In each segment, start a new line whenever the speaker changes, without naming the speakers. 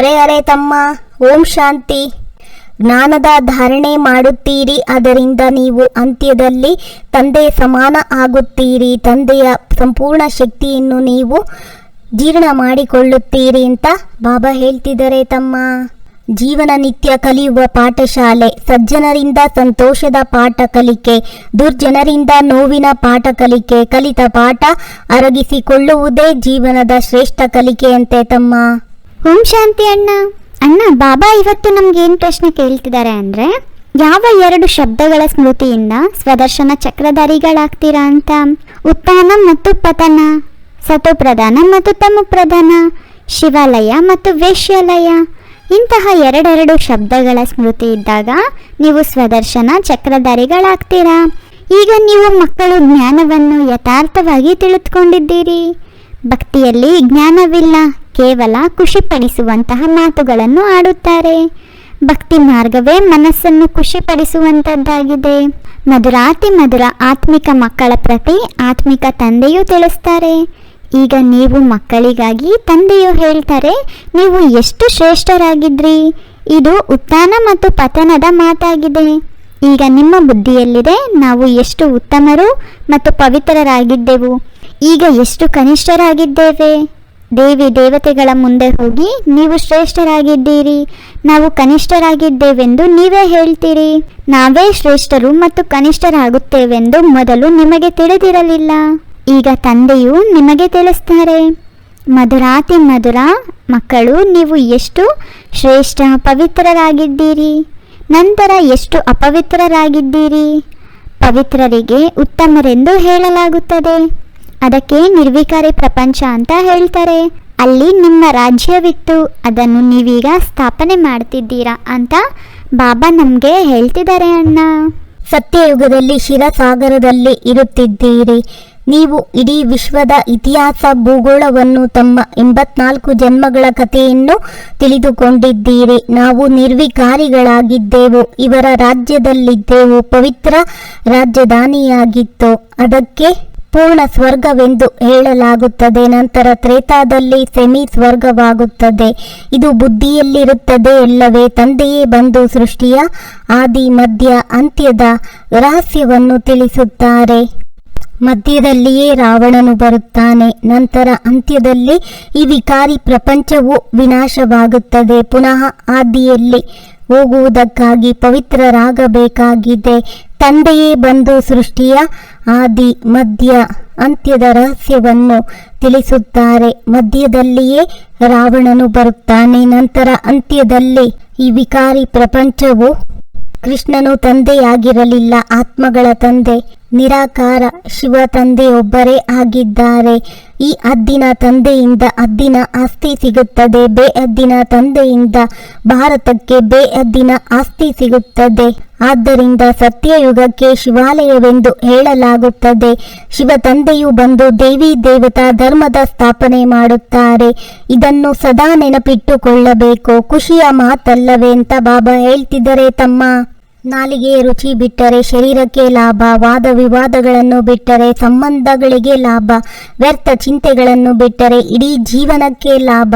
ಅರೆ ಅರೆ ತಮ್ಮ, ಓಂ ಶಾಂತಿ. ಜ್ಞಾನದ ಧಾರಣೆ ಮಾಡುತ್ತೀರಿ, ಅದರಿಂದ ನೀವು ಅಂತ್ಯದಲ್ಲಿ ತಂದೆ ಸಮಾನ ಆಗುತ್ತೀರಿ. ತಂದೆಯ ಸಂಪೂರ್ಣ ಶಕ್ತಿಯನ್ನು ನೀವು ಜೀರ್ಣ ಮಾಡಿಕೊಳ್ಳುತ್ತೀರಿ ಅಂತ ಬಾಬಾ ಹೇಳ್ತಿದ್ದಾರೆ ತಮ್ಮ. ಜೀವನ ನಿತ್ಯ ಕಲಿಯುವ ಪಾಠಶಾಲೆ, ಸಜ್ಜನರಿಂದ ಸಂತೋಷದ ಪಾಠ ಕಲಿಕೆ, ದುರ್ಜನರಿಂದ ನೋವಿನ ಪಾಠ ಕಲಿಕೆ, ಕಲಿತ ಪಾಠ ಅರಗಿಸಿಕೊಳ್ಳುವುದೇ ಜೀವನದ ಶ್ರೇಷ್ಠ ಕಲಿಕೆಯಂತೆ ತಮ್ಮ.
ಓಂ ಶಾಂತಿ ಅಣ್ಣ. ಅಣ್ಣ, ಬಾಬಾ ಇವತ್ತು ನಮ್ಗೆ ಏನು ಪ್ರಶ್ನೆ ಕೇಳ್ತಿದ್ದಾರೆ ಅಂದ್ರೆ, ಯಾವ ಎರಡು ಶಬ್ದಗಳ ಸ್ಮೃತಿಯಿಂದ ಸ್ವದರ್ಶನ ಚಕ್ರಧಾರಿಗಳಾಗ್ತೀರಾ ಅಂತ? ಉತ್ಥಾನ ಮತ್ತು ಪತನ ಸತು ಪ್ರಧಾನ ಮತ್ತು ತಮು ಪ್ರಧಾನ ಶಿವಾಲಯ ಮತ್ತು ವೇಶ್ಯಾಲಯ. ಇಂತಹ ಎರಡೆರಡು ಶಬ್ದಗಳ ಸ್ಮೃತಿ ಇದ್ದಾಗ ನೀವು ಸ್ವದರ್ಶನ ಚಕ್ರಧಾರಿಗಳಾಗ್ತೀರಾ? ಈಗ ನೀವು ಮಕ್ಕಳು ಜ್ಞಾನವನ್ನು ಯಥಾರ್ಥವಾಗಿ ತಿಳಿದುಕೊಂಡಿದ್ದೀರಿ. ಭಕ್ತಿಯಲ್ಲಿ ಜ್ಞಾನವಿಲ್ಲ. ಕೇವಲ ಖುಷಿಪಡಿಸುವಂತಹ ಮಾತುಗಳನ್ನು ಆಡುತ್ತಾರೆ. ಭಕ್ತಿ ಮಾರ್ಗವೇ ಮನಸ್ಸನ್ನು ಖುಷಿಪಡಿಸುವಂತದ್ದಾಗಿದೆ. ಮಧುರಾತಿ ಮಧುರ ಆತ್ಮಿಕ ಮಕ್ಕಳ ಪ್ರತಿ ಆತ್ಮಿಕ ತಂದೆಯೂ ತಿಳಿಸ್ತಾರೆ. ಈಗ ನೀವು ಮಕ್ಕಳಿಗಾಗಿ ತಂದೆಯು ಹೇಳ್ತಾರೆ, ನೀವು ಎಷ್ಟು ಶ್ರೇಷ್ಠರಾಗಿದ್ರಿ? ಇದು ಉತ್ಥಾನ ಮತ್ತು ಪತನದ ಮಾತಾಗಿದೆ. ಈಗ ನಿಮ್ಮ ಬುದ್ಧಿಯಲ್ಲಿದೆ, ನಾವು ಎಷ್ಟು ಉತ್ತಮರು ಮತ್ತು ಪವಿತ್ರರಾಗಿದ್ದೆವು. ಈಗ ಎಷ್ಟು ಕನಿಷ್ಠರಾಗಿದ್ದೇವೆ? ದೇವಿ ದೇವತೆಗಳ ಮುಂದೆ ಹೋಗಿ, ನೀವು ಶ್ರೇಷ್ಠರಾಗಿದ್ದೀರಿ, ನಾವು ಕನಿಷ್ಠರಾಗಿದ್ದೇವೆಂದು ನೀವೇ ಹೇಳ್ತೀರಿ. ನಾವೇ ಶ್ರೇಷ್ಠರು ಮತ್ತು ಕನಿಷ್ಠರಾಗುತ್ತೇವೆಂದು ಮೊದಲು ನಿಮಗೆ ತಿಳಿದಿರಲಿಲ್ಲ. ಈಗ ತಂದೆಯು ನಿಮಗೆ ತಿಳಿಸ್ತಾರೆ, ಮಧುರಾತಿ ಮಧುರ, ಮಕ್ಕಳು, ನೀವು ಎಷ್ಟು ಶ್ರೇಷ್ಠ ಪವಿತ್ರರಾಗಿದ್ದೀರಿ. ನಂತರ ಎಷ್ಟು ಅಪವಿತ್ರರಾಗಿದ್ದೀರಿ. ಪವಿತ್ರರಿಗೆ ಉತ್ತಮರೆಂದು ಹೇಳಲಾಗುತ್ತದೆ. ಅದಕ್ಕೆ ನಿರ್ವಿಕಾರಿ ಪ್ರಪಂಚ ಅಂತ ಹೇಳ್ತಾರೆ. ಅಲ್ಲಿ ನಿಮ್ಮ ರಾಜ್ಯವಿತ್ತು, ಅದನ್ನು ನೀವೀಗ ಸ್ಥಾಪನೆ ಮಾಡ್ತಿದ್ದೀರಾ ಅಂತ ಬಾಬಾ ನಮಗೆ ಹೇಳ್ತಿದ್ದಾರೆ ಅಣ್ಣ.
ಸತ್ಯಯುಗದಲ್ಲಿ ಶಿರಸಾಗರದಲ್ಲಿ ಇರುತ್ತಿದ್ದೀರಿ. ನೀವು ಇಡೀ ವಿಶ್ವದ ಇತಿಹಾಸ, ಭೂಗೋಳವನ್ನು ತಮ್ಮ ಎಂಬತ್ನಾಲ್ಕು ಜನ್ಮಗಳ ಕಥೆಯನ್ನು ತಿಳಿದುಕೊಂಡಿದ್ದೀರಿ. ನಾವು ನಿರ್ವಿಕಾರಿಗಳಾಗಿದ್ದೆವು, ಇವರ ರಾಜ್ಯದಲ್ಲಿದ್ದೆವು, ಪವಿತ್ರ ರಾಜಧಾನಿಯಾಗಿತ್ತು. ಅದಕ್ಕೆ ಪೂರ್ಣ ಸ್ವರ್ಗವೆಂದು ಹೇಳಲಾಗುತ್ತದೆ. ನಂತರ ತ್ರೇತಾದಲ್ಲಿ ಸೆಮಿ ಸ್ವರ್ಗವಾಗುತ್ತದೆ ಇದು ಬುದ್ಧಿಯಲ್ಲಿರುತ್ತದೆ ಎಲ್ಲವೇ ತಂದೆಯೇ ಬಂದು ಸೃಷ್ಟಿಯ ಆದಿ ಮಧ್ಯ ಅಂತ್ಯದ ರಹಸ್ಯವನ್ನು ತಿಳಿಸುತ್ತಾರೆ. ಮಧ್ಯದಲ್ಲಿಯೇ ರಾವಣನು ಬರುತ್ತಾನೆ. ನಂತರ ಅಂತ್ಯದಲ್ಲಿ ಈ ವಿಕಾರಿ ಪ್ರಪಂಚವು ವಿನಾಶವಾಗುತ್ತದೆ. ಪುನಃ ಆದಿಯಲ್ಲಿ ಹೋಗುವುದಕ್ಕಾಗಿ ಪವಿತ್ರರಾಗಬೇಕಾಗಿದೆ. ತಂದೆಯೇ ಬಂದು ಸೃಷ್ಟಿಯ ಆದಿ ಮಧ್ಯ ಅಂತ್ಯದ ರಹಸ್ಯವನ್ನು ತಿಳಿಸುತ್ತಾರೆ. ಮಧ್ಯದಲ್ಲಿಯೇ ರಾವಣನು ಬರುತ್ತಾನೆ, ನಂತರ ಅಂತ್ಯದಲ್ಲಿ ಈ ವಿಕಾರಿ ಪ್ರಪಂಚವು ಕೃಷ್ಣನು ತಂದೆಯಾಗಿರಲಿಲ್ಲ, ಆತ್ಮಗಳ ತಂದೆ. ನಿರಾಕಾರ ಶಿವ ತಂದೆಯೊಬ್ಬರೇ ಆಗಿದ್ದಾರೆ. ಈ ಅದ್ದಿನ ತಂದೆಯಿಂದ ಅದ್ದಿನ ಆಸ್ತಿ ಸಿಗುತ್ತದೆ. ಬೇ ಅದ್ದಿನ ತಂದೆಯಿಂದ ಭಾರತಕ್ಕೆ ಬೇ ಅದ್ದಿನ ಆಸ್ತಿ ಸಿಗುತ್ತದೆ. ಆದ್ದರಿಂದ ಸತ್ಯಯುಗಕ್ಕೆ ಶಿವಾಲಯವೆಂದು ಹೇಳಲಾಗುತ್ತದೆ. ಶಿವ ತಂದೆಯು ಬಂದು ದೇವಿ ದೇವತಾ ಧರ್ಮದ ಸ್ಥಾಪನೆ ಮಾಡುತ್ತಾರೆ. ಇದನ್ನು ಸದಾ ನೆನಪಿಟ್ಟುಕೊಳ್ಳಬೇಕು. ಖುಷಿಯ ಮಾತಲ್ಲವೇ ಅಂತ ಬಾಬಾ ಹೇಳ್ತಿದ್ದಾರೆ ತಮ್ಮ ನಾಲಿಗೆ ರುಚಿ ಬಿಟ್ಟರೆ ಶರೀರಕ್ಕೆ ಲಾಭ, ವಾದ ವಿವಾದಗಳನ್ನು ಬಿಟ್ಟರೆ ಸಂಬಂಧಗಳಿಗೆ ಲಾಭ, ವ್ಯರ್ಥ ಚಿಂತೆಗಳನ್ನು ಬಿಟ್ಟರೆ ಇಡೀ ಜೀವನಕ್ಕೆ ಲಾಭ.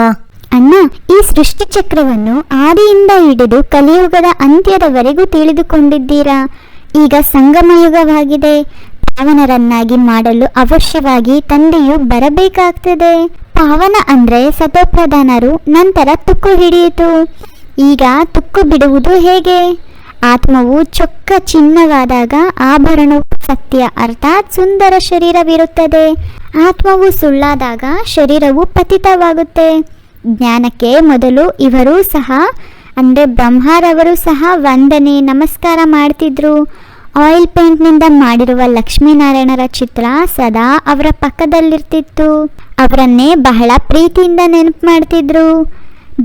ಅಣ್ಣ, ಈ ಸೃಷ್ಟಿಚಕ್ರವನ್ನು ಆದಿಯಿಂದ ಹಿಡಿದು ಕಲಿಯುಗದ ಅಂತ್ಯದವರೆಗೂ ತಿಳಿದುಕೊಂಡಿದ್ದೀರಾ? ಈಗ ಸಂಗಮಯುಗವಾಗಿದೆ. ಪಾವನರನ್ನಾಗಿ ಮಾಡಲು ಅವಶ್ಯವಾಗಿ ತಂದೆಯು ಬರಬೇಕಾಗ್ತದೆ. ಪಾವನ ಅಂದ್ರೆ ಸತೋಪ್ರಧಾನರು, ನಂತರ ತುಕ್ಕು ಹಿಡಿಯಿತು. ಈಗ ತುಕ್ಕು ಬಿಡುವುದು ಹೇಗೆ? ಆತ್ಮವು ಚೊಕ್ಕ ಚಿನ್ನವಾದಾಗ ಆಭರಣವು ಸತ್ಯ, ಅರ್ಥಾತ್ ಸುಂದರ ಶರೀರವಿರುತ್ತದೆ. ಆತ್ಮವು ಸುಳ್ಳಾದಾಗ ಶರೀರವು ಪತಿತವಾಗುತ್ತೆ. ಜ್ಞಾನಕ್ಕೆ ಮೊದಲು ಇವರು ಸಹ, ಅಂದರೆ ಬ್ರಹ್ಮರವರು ಸಹ ವಂದನೆ, ನಮಸ್ಕಾರ ಮಾಡ್ತಿದ್ರು. ಆಯಿಲ್ ಪೇಂಟ್ನಿಂದ ಮಾಡಿರುವ ಲಕ್ಷ್ಮೀನಾರಾಯಣರ ಚಿತ್ರ ಸದಾ ಅವರ ಪಕ್ಕದಲ್ಲಿರ್ತಿತ್ತು. ಅವರನ್ನೇ ಬಹಳ ಪ್ರೀತಿಯಿಂದ ನೆನಪು ಮಾಡ್ತಿದ್ರು.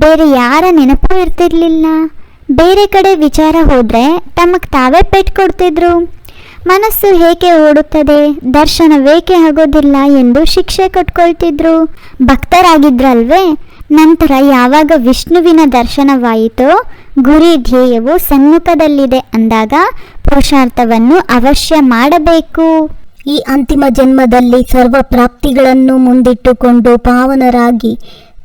ಬೇರೆ ಯಾರ ನೆನಪು ಇರ್ತಿರ್ಲಿಲ್ಲ. ಬೇರೆ ಕಡೆ ವಿಚಾರ ಹೋದರೆ ತಮಗೆ ತಾವೇ ಪೆಟ್ಟು ಕೊಡ್ತಿದ್ರು? ಮನಸ್ಸು ಹೇಗೆ ಓಡುತ್ತದೆ? ದರ್ಶನ ದರ್ಶನವೇಕೆ ಆಗೋದಿಲ್ಲ ಎಂದು ಶಿಕ್ಷೆ ಕೊಟ್ಕೊಳ್ತಿದ್ರು? ಭಕ್ತರಾಗಿದ್ರಲ್ವೇ? ನಂತರ ಯಾವಾಗ ವಿಷ್ಣುವಿನ ದರ್ಶನವಾಯಿತೋ, ಗುರಿ ಧ್ಯೇಯವು ಸಮ್ಮುಖದಲ್ಲಿದೆ ಅಂದಾಗ ಪುರುಷಾರ್ಥವನ್ನು ಅವಶ್ಯ ಮಾಡಬೇಕು.
ಈ ಅಂತಿಮ ಜನ್ಮದಲ್ಲಿ ಸರ್ವ ಪ್ರಾಪ್ತಿಗಳನ್ನು ಮುಂದಿಟ್ಟುಕೊಂಡು ಪಾವನರಾಗಿ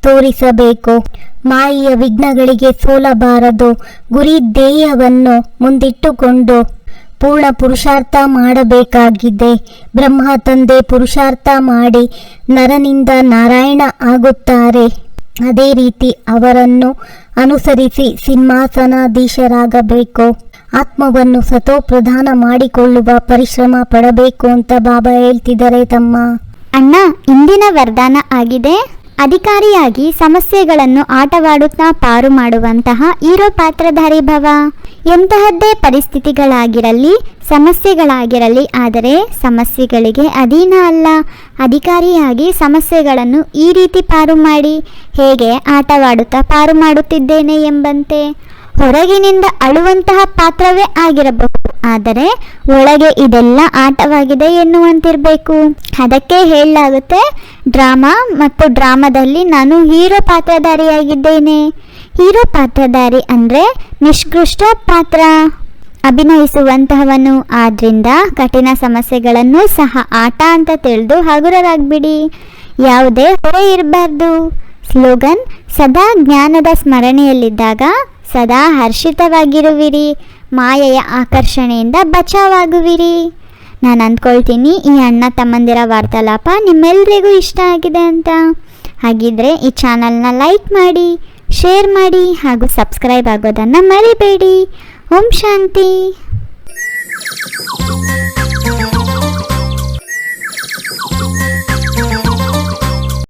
ತೋರಿಸಬೇಕು. ಮಾಯಿಯ ವಿಘ್ನಗಳಿಗೆ ಸೋಲಬಾರದು. ಗುರಿ ಧ್ಯೇಯವನ್ನು ಮುಂದಿಟ್ಟುಕೊಂಡು ಪೂರ್ಣ ಪುರುಷಾರ್ಥ ಮಾಡಬೇಕಾಗಿದೆ. ಬ್ರಹ್ಮ ತಂದೆ ಪುರುಷಾರ್ಥ ಮಾಡಿ ನರನಿಂದ ನಾರಾಯಣ ಆಗುತ್ತಾರೆ. ಅದೇ ರೀತಿ ಅವರನ್ನು ಅನುಸರಿಸಿ ಸಿಂಹಾಸನಾಧೀಶರಾಗಬೇಕು. ಆತ್ಮವನ್ನು ಸತೋ ಪ್ರಧಾನ ಮಾಡಿಕೊಳ್ಳುವ ಪರಿಶ್ರಮ ಪಡಬೇಕು ಅಂತ ಬಾಬಾ ಹೇಳ್ತಿದ್ದಾರೆ ತಮ್ಮ.
ಅಣ್ಣ, ಇಂದಿನ ವರದಾನ ಆಗಿದೆ? ಅಧಿಕಾರಿಯಾಗಿ ಸಮಸ್ಯೆಗಳನ್ನು ಆಟವಾಡುತ್ತಾ ಪಾರು ಮಾಡುವಂತಹ ಹೀರೋ ಪಾತ್ರಧಾರಿ ಭವ. ಎಂತಹದ್ದೇ ಪರಿಸ್ಥಿತಿಗಳಾಗಿರಲಿ, ಸಮಸ್ಯೆಗಳಾಗಿರಲಿ, ಆದರೆ ಸಮಸ್ಯೆಗಳಿಗೆ ಅಧೀನ ಅಲ್ಲ. ಅಧಿಕಾರಿಯಾಗಿ ಸಮಸ್ಯೆಗಳನ್ನು ಈ ರೀತಿ ಪಾರು ಮಾಡಿ, ಹೇಗೆ ಆಟವಾಡುತ್ತಾ ಪಾರು ಮಾಡುತ್ತಿದ್ದೇನೆ ಎಂಬಂತೆ. ಹೊರಗಿನಿಂದ ಅಳುವಂತಹ ಪಾತ್ರವೇ ಆಗಿರಬಹುದು. ಆದರೆ ಒಳಗೆ ಇದೆಲ್ಲ ಆಟವಾಗಿದೆ ಎನ್ನುವಂತಿರಬೇಕು. ಅದಕ್ಕೆ ಹೇಳಲಾಗುತ್ತೆ, ಡ್ರಾಮಾ ಮತ್ತು ಡ್ರಾಮಾದಲ್ಲಿ ನಾನು ಹೀರೋ ಪಾತ್ರಧಾರಿಯಾಗಿದ್ದೇನೆ. ಹೀರೋ ಪಾತ್ರಧಾರಿ ಅಂದರೆ ನಿಷ್ಕೃಷ್ಟ ಪಾತ್ರ ಅಭಿನಯಿಸುವಂತಹವನು. ಆದ್ರಿಂದ ಕಠಿಣ ಸಮಸ್ಯೆಗಳನ್ನು ಸಹ ಆಟ ಅಂತ ತಿಳಿದು ಹಗುರರಾಗ್ಬಿಡಿ. ಯಾವುದೇ ಹೊರೆ ಇರಬಾರ್ದು. ಸ್ಲೋಗನ್ ಸದಾ ಜ್ಞಾನದ ಸ್ಮರಣೆಯಲ್ಲಿದ್ದಾಗ ಸದಾ ಹರ್ಷಿತವಾಗಿರುವಿರಿ. ಮಾಯೆಯ ಆಕರ್ಷಣೆಯಿಂದ ಬಚಾವಾಗುವಿರಿ. ನಾನು ಅಂದ್ಕೊಳ್ತೀನಿ, ಈ ಅಣ್ಣ ತಮ್ಮಂದಿರ ವಾರ್ತಾಲಾಪ ನಿಮ್ಮೆಲ್ಲರಿಗೂ ಇಷ್ಟ ಆಗಿದೆ ಅಂತ. ಹಾಗಿದ್ರೆ ಈ ಚಾನಲ್ನ ಲೈಕ್ ಮಾಡಿ, ಶೇರ್ ಮಾಡಿ ಹಾಗೂ ಸಬ್ಸ್ಕ್ರೈಬ್ ಆಗೋದನ್ನು ಮರಿಬೇಡಿ. ಓಂ ಶಾಂತಿ.